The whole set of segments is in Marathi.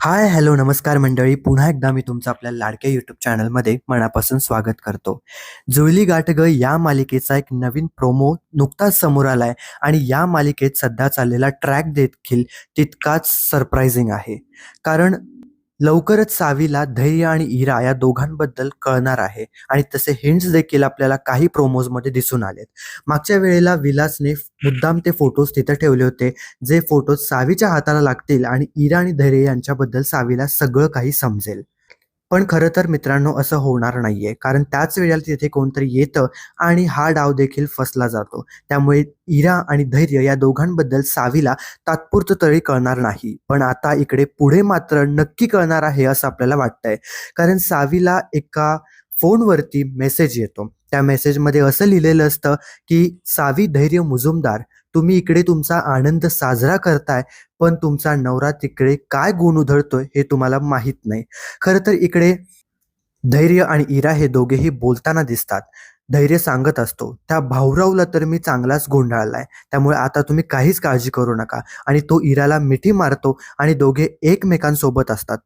हाय हॅलो नमस्कार मंडळी. पुन्हा एकदा मी तुमचं आपल्या लाडक्या यूट्यूब चॅनलमध्ये मनापासून स्वागत करतो. जुळली गाठ ग या मालिकेचा एक नवीन प्रोमो नुकताच समोर आलाय आणि या मालिकेत सध्या चाललेला ट्रॅक देखील तितकाच सरप्रायझिंग आहे. कारण लवकरच सावीला धैर्य आणि इरा या दोघांबद्दल कळणार आहे. आणि तसे हिंट्स देखील आपल्याला काही प्रोमोजमध्ये दिसून आलेत. मागच्या वेळेला विलासने मुद्दाम ते फोटोज तिथे ठेवले होते जे फोटोज सावीच्या हाताला लागतील आणि इरा आणि धैर्य यांच्याबद्दल सावीला सगळं काही समजेल. पण खरं तर मित्रांनो असं होणार नाहीये. कारण त्याच वेळेला तिथे कोणतरी येतं आणि हा डाव देखील फसला जातो. त्यामुळे इरा आणि धैर्य या दोघांबद्दल सावीला तात्पुरतं तरी कळणार नाही. पण आता इकडे पुढे मात्र नक्की कळणार आहे असं आपल्याला वाटतंय. कारण सावीला एका फोनवरती मेसेज येतो. त्या मेसेजमध्ये असं लिहिलेलं असतं की सावी धैर्य मुजुमदार तुम्ही इकडे तुमचा आनंद साजरा करताय पण तुमचा नवरा तिकडे काय गुण उधळतोय हे तुम्हाला माहीत नाही. खरं तर इकडे धैर्य आणि इरा हे दोघेही बोलताना दिसतात. धैर्य सांगत असतो. त्या भाऊरावला तर मी चांगलाच गोंधळलाय. त्यामुळे आता तुम्ही काहीच काळजी करू नका. आणि तो इराला मिठी मारतो आणि दोघे एकमेकांसोबत असतात.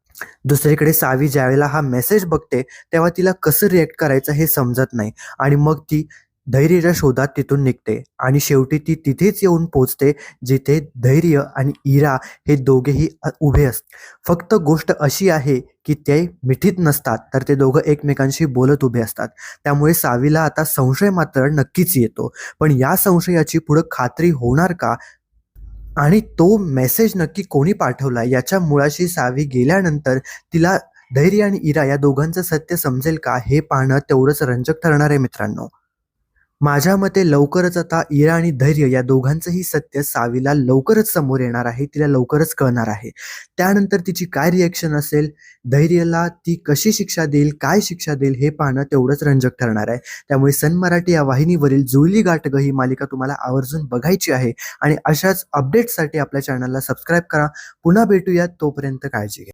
दुसरीकडे सावी ज्यावेळेला हा मेसेज बघते तेव्हा तिला कसं रिएक्ट करायचं हे समजत नाही. आणि मग ती धैर्याच्या शोधात तिथून निघते आणि शेवटी ती तिथेच येऊन पोचते जिथे धैर्य आणि इरा हे दोघेही उभे असत फक्त गोष्ट अशी आहे की ते मिठीत नसतात तर ते दोघं एकमेकांशी बोलत उभे असतात. त्यामुळे सावीला आता संशय मात्र नक्कीच येतो. पण या संशयाची पुढं खात्री होणार का? आणि तो मेसेज नक्की कोणी पाठवला? याच्या मुळाशी सावी गेल्यानंतर तिला धैर्य आणि इरा या दोघांचं सत्य समजेल का? हे पाहणं तेवढंच रंजक ठरणार आहे मित्रांनो. माझ्या मते लवकरच आता इरा आणि धैर्य या दोघांचंही सत्य सावीला लवकरच समोर येणार आहे तिला लवकरच कळणार आहे. त्यानंतर तिची काय रिॲक्शन असेल? धैर्यला ती कशी शिक्षा देईल काय शिक्षा देईल हे पाहणं तेवढंच रंजक ठरणार आहे. त्यामुळे सन मराठी या वाहिनीवरील जुळली गाठग ही मालिका तुम्हाला आवर्जून बघायची आहे. आणि अशाच अपडेट्ससाठी आपल्या चॅनलला सबस्क्राईब करा. पुन्हा भेटूयात तोपर्यंत काळजी घ्या.